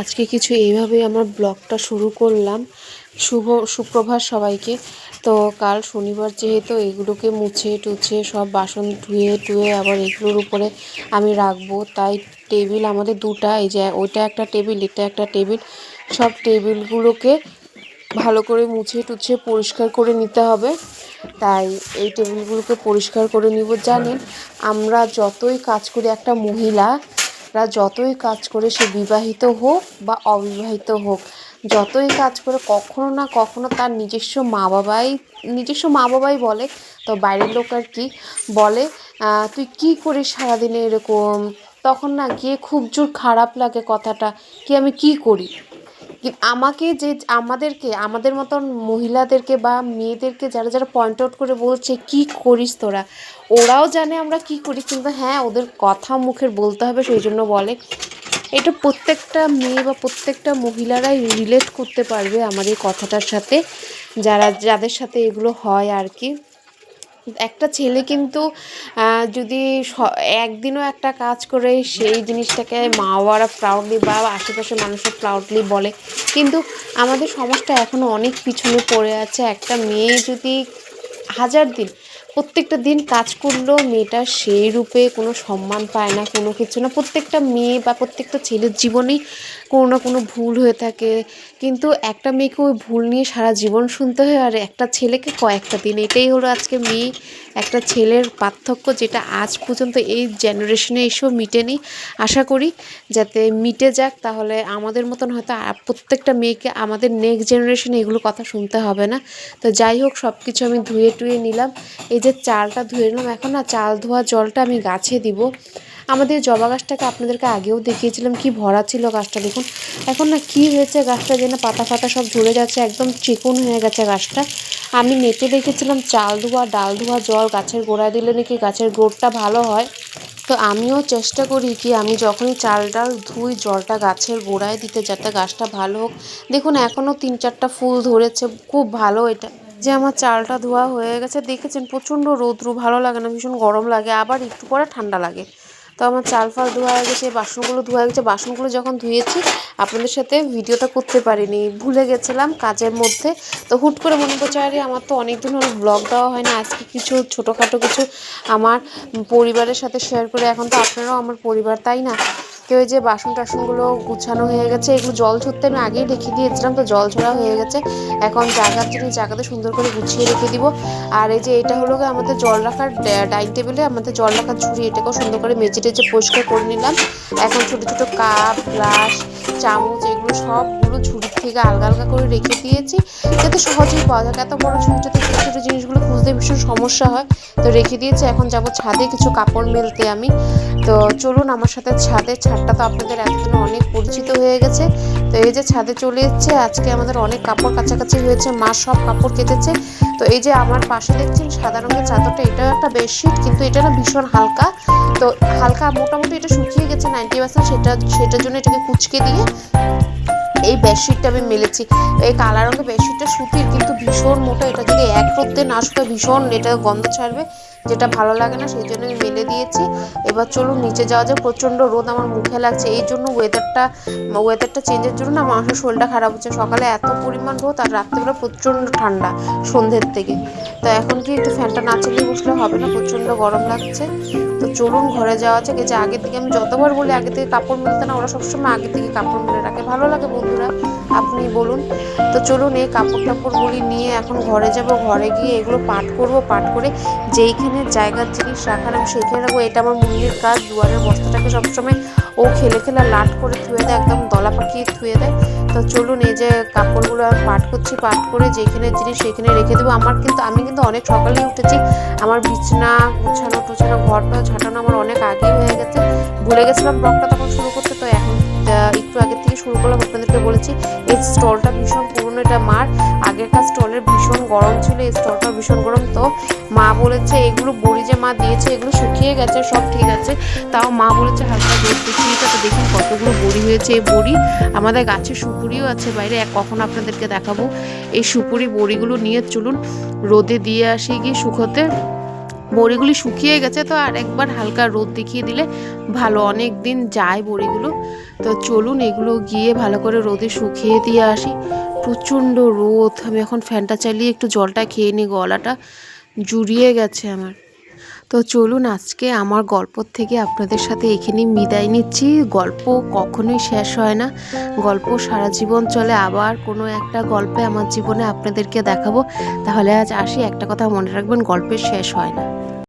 আজকে কিছু এইভাবেই আমার ব্লগটা শুরু করলাম। শুভ, সুপ্রভাত সবাইকে। তো কাল শনিবার যেহেতু এগুলোকে মুছে টুছে সব বাসন ধুয়ে টুয়ে আবার এগুলোর উপরে আমি রাখব। তাই টেবিল আমাদের দুটা, এই যে ওইটা একটা টেবিল, এটা একটা টেবিল। সব টেবিলগুলোকে ভালো করে মুছে টুছে পরিষ্কার করে নিতে হবে। তাই এই টেবিলগুলোকে পরিষ্কার করে নিব। জানেন, আমরা যতই কাজ করি, একটা মহিলা রা যতই কাজ করে সে বিবাহিত হোক বা অবিবাহিত হোক, যতই কাজ করে কখনো না কখনো তার নিজস্ব মা বাবাই, নিজস্ব মা বাবাই বলে। তো বাইরের লোক আর কি বলে তুই কি করিস সারাদিনে এরকম? তখন না গিয়ে খুব জোর খারাপ লাগে কথাটা, কি আমি কি করি? আমাকে যে আমাদেরকে, আমাদের মতন মহিলাদেরকে বা মেয়েদেরকে যারা যারা পয়েন্ট আউট করে বলছে, কি করিস তোরা? ওরাও জানে আমরা কি করি, কিন্তু হ্যাঁ ওদের কথা মুখের বলতে হবে, সেই জন্য বলে। এটা প্রত্যেকটা মেয়ে বা প্রত্যেকটা মহিলারাই রিলেট করতে পারবে এই কথাটার সাথে, যারা, যাদের সাথে এগুলো হয় আর কি। একটা ছেলে কিন্তু যদি একদিনও একটা কাজ করে, সেই জিনিসটাকে মা বাবারা প্রাউডলি বা আশেপাশের মানুষের প্রাউডলি বলে। কিন্তু আমাদের সমাজটা এখনও অনেক পিছনে পড়ে আছে। একটা মেয়ে যদি হাজার দিন, প্রত্যেকটা দিন কাজ করলেও মেয়েটা সেই রূপে কোনো সম্মান পায় না, কোনো কিছু না। প্রত্যেকটা মেয়ে বা প্রত্যেকটা ছেলের জীবনেই কোনো না কোনো ভুল হয়ে থাকে। কিন্তু একটা মেয়েকে ওই ভুল নিয়ে সারা জীবন শুনতে হয় আর একটা ছেলেকে কয়েকটা দিন। এটাই হলো আজকে মেয়ে। একটা ছেলের পার্থক্য যেটা আজ পর্যন্ত এই জেনারেশনে এসেও মিটেনি। আশা করি যাতে মিটে যাক, তাহলে আমাদের মতন হয়তো প্রত্যেকটা মেয়েকে আমাদের নেক্সট জেনারেশনে এগুলো কথা শুনতে হবে না। তো যাই হোক সব কিছু আমি ধুয়ে টুয়ে নিলাম। এই যে চালটা ধুয়ে নিলাম, এখন না চাল ধোয়া জলটা আমি গাছে দিব। আমাদের জবা গাছটাকে আপনাদেরকে আগেও দেখিয়েছিলাম, কি ভরা ছিল গাছটা দেখুন। এখন না কি হয়েছে গাছটা যেন পাতা ফাতা সব ঝরে যাচ্ছে, একদম চিকন হয়ে গেছে গাছটা। আমি নেটে দেখেছিলাম চাল ধোয়া, ডাল ধোয়া, জল, গাছের গোড়ায় দিলে নাকি গাছের গোড়টা ভালো হয়। তো আমিও চেষ্টা করি কি আমি যখনই চাল ডাল ধুই, জলটা গাছের গোড়ায় দিতে যাতে গাছটা ভালো হোক। দেখুন, এখনও তিন চারটা ফুল ধরেছে, খুব ভালো এটা। যে আমার চালটা ধোয়া হয়ে গেছে, দেখেছেন? প্রচণ্ড রৌদ্রু, ভালো লাগে না, ভীষণ গরম লাগে, আবার একটু পরে ঠান্ডা লাগে। তো আমার চাল ফাল ধোয়া হয়ে গেছে, বাসনগুলো ধোয়া গেছে। বাসনগুলো যখন ধুয়েছি, আপনাদের সাথে ভিডিওটা করতে পারিনি, ভুলে গেছিলাম কাজের মধ্যে। তো হুট করে মনে করছে আরে আমার তো অনেক দিন হলো ব্লগ দেওয়া হয় না, আজকে কিছু ছোটোখাটো কিছু আমার পরিবারের সাথে শেয়ার করে। এখন তো আপনারাও আমার পরিবার, তাই না? তো ওই যে বাসন টাসনগুলো গুছানো হয়ে গেছে, এগুলো জল ঝরতে আমি আগেই রেখে দিয়েছিলাম, তো জল ঝরা হয়ে গেছে। এখন জায়গার জিনিস জায়গাতে সুন্দর করে গুছিয়ে রেখে দিব। আর এই যে এটা হলো আমাদের জল রাখার ডাইনিং টেবিলে আমাদের জল রাখার ঝুড়ি, এটাকেও সুন্দর করে মেজে টেজে পরিষ্কার করে নিলাম। এখন ছোটো ছোটো কাপ, গ্লাস, চামচ, এগুলো সবগুলো ঝুড়ির থেকে আলগা আলগা করে রেখে দিয়েছি। যাতে সহজেই পাওয়া যায়। এত বড় ঝুড়িটাতে ছোটো ছোটো জিনিসগুলো খুঁজতে ভীষণ সমস্যা হয়। তো রেখে দিয়েছি। এখন যাব ছাদে কিছু কাপড় মেলতে আমি। তো চলুন আমার সাথে ছাদে ছাদটা তো আপনাদের এতদিনে অনেক পরিচিত হয়ে গেছে। তো এই যে ছাদে চলে এসছে, আজকে আমাদের অনেক কাপড় কাছাকাছি হয়েছে, মা সব কাপড় কেটেছে। তো এই যে আমার পাশে দেখছেন সাদা রঙের চাদরটা, এটাও একটা বেডশিট কিন্তু এটা না ভীষণ হালকা। তো হালকা মোটামুটি এটা শুকিয়ে গেছে নাইনটি পার্সেন্ট সেটা, সেটার জন্য এটাকে কুচকে দিয়ে এই বেডশিটটা আমি মেলেছি। এই কালা রঙের বেডশিটটা সুতির, কিন্তু ভীষণ মোটা, এটা যদি এক রোদে না শুকায়, ভীষণ এটা গন্ধ ছাড়বে। যেটা ভালো লাগে না, সেই জন্য আমি মেলে দিয়েছি। এবার চলুন নিচে যাওয়া যায় প্রচণ্ড রোদ আমার মুখে লাগছে। এই জন্য ওয়েদারটা ওয়েদারটা চেঞ্জের জন্য না মানুষের শরীরটা খারাপ হচ্ছে। সকালে এত পরিমাণ রোদ আর রাত্রেবেলা প্রচণ্ড ঠান্ডা সন্ধ্যের থেকে। তো এখন কি একটু ফ্যানটা না চালিয়ে বসলে হবে না? প্রচণ্ড গরম লাগছে। তো চলুন ঘরে যাওয়া এই যে আগে থেকে আমি যতবার বলি আগে থেকে কাপড় মিলতে না, ওরা সবসময় আগে থেকে কাপড় মিলে রাখে। ভালো লাগে বন্ধুরা, আপনি বলুন। তো চলুন এই কাপড় টাপড়গুলি নিয়ে এখন ঘরে যাব। ঘরে গিয়ে এগুলো পাট করব। পাট করে যেইখানে জায়গার জিনিস রাখার আমি সেইখানে রাখব এটা আমার মুন্নির কাজ। দুয়ারের বস্তাটাকে সবসময় ও খেলে খেলে লাট করে ধুয়ে দেয়, একদম দলা পাকিয়ে ধুয়ে দেয়। তো চলুন এই যে কাপড়গুলো আমি পাট করছি, পাট করে যেখানে জিনিস সেখানে রেখে দেবো। আমার কিন্তু, আমি কিন্তু অনেক সকালেই উঠেছি। আমার বিছনা গুছানো, টুছানো ঘরটা ঝাঁটানো আমার অনেক আগেই হয়ে গেছে। ভুলে গেছিলাম ব্লগটা তখন শুরু করতে, তো এখন একটু আগে থেকে শুরু করলাম, আপনাদেরকে বলেছি, এই স্টলটা ভীষণ পুরনো, এটা মার। আগেরকার স্টলের ভীষণ গরম ছিল, এই স্টলটা ভীষণ গরম। তো মা বলেছে, এগুলো বড়ি যে মা দিয়েছে, এগুলো শুকিয়ে গেছে, সব ঠিক আছে। তাও মা বলেছে, হালকা রোদ দেখিয়ে তো দেখুন কতগুলো বড়ি হয়েছে এই বড়ি। আমাদের গাছে সুপুরিও আছে বাইরে, এক কখন আপনাদেরকে দেখাবো। এই সুপুরি বড়িগুলো নিয়ে চলুন, রোদে দিয়ে আসি, গিয়ে শুকোতে। বড়িগুলি শুকিয়ে গেছে তো, আর একবার হালকা রোদ দেখিয়ে দিলে ভালো। অনেক দিন যায় বড়িগুলো। তো চলুন এগুলো গিয়ে ভালো করে রোদে শুকিয়ে দিয়ে আসি। প্রচণ্ড রোদ। আমি এখন ফ্যানটা চালিয়ে একটু জলটা খেয়ে নিই, গলাটা জুড়িয়ে গেছে আমার। তো চলুন আজকে আমার গল্প থেকে আপনাদের সাথে এখানে বিদায় নিচ্ছি। গল্প কখনোই শেষ হয় না। গল্প সারা জীবন চলে। আবার কোনো একটা গল্পে আমার জীবনে আপনাদেরকে দেখাবো। তাহলে আজ আসি। একটা কথা মনে রাখবেন, গল্পের শেষ হয় না।